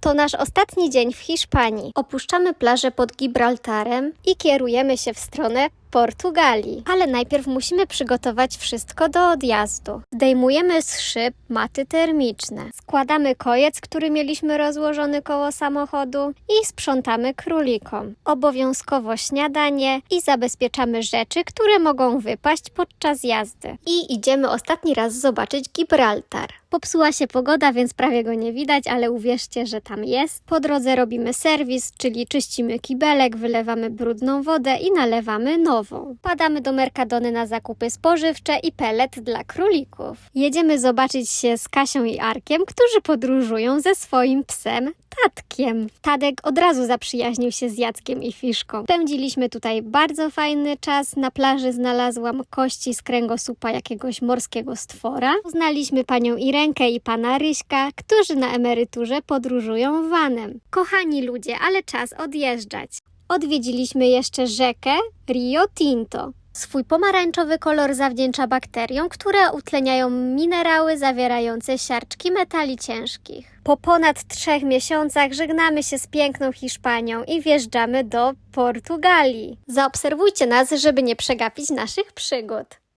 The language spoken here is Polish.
To nasz ostatni dzień w Hiszpanii. Opuszczamy plażę pod Gibraltarem i kierujemy się w stronę Portugalii. Ale najpierw musimy przygotować wszystko do odjazdu. Zdejmujemy z szyb maty termiczne. Składamy kojec, który mieliśmy rozłożony koło samochodu i sprzątamy królikom. Obowiązkowo śniadanie i zabezpieczamy rzeczy, które mogą wypaść podczas jazdy. I idziemy ostatni raz zobaczyć Gibraltar. Popsuła się pogoda, więc prawie go nie widać, ale uwierzcie, że tam jest. Po drodze robimy serwis, czyli czyścimy kibelek, wylewamy brudną wodę i nalewamy nową. Padamy do Mercadony na zakupy spożywcze i pelet dla królików. Jedziemy zobaczyć się z Kasią i Arkiem, którzy podróżują ze swoim psem Tatkiem. Tadek od razu zaprzyjaźnił się z Jackiem i Fiszką. Spędziliśmy tutaj bardzo fajny czas. Na plaży znalazłam kości z kręgosłupa jakiegoś morskiego stwora. Poznaliśmy panią Irenkę i pana Ryśka, którzy na emeryturze podróżują vanem. Kochani ludzie, ale czas odjeżdżać. Odwiedziliśmy jeszcze rzekę Rio Tinto. Swój pomarańczowy kolor zawdzięcza bakteriom, które utleniają minerały zawierające siarczki metali ciężkich. Po ponad trzech miesiącach żegnamy się z piękną Hiszpanią i wjeżdżamy do Portugalii. Zaobserwujcie nas, żeby nie przegapić naszych przygód.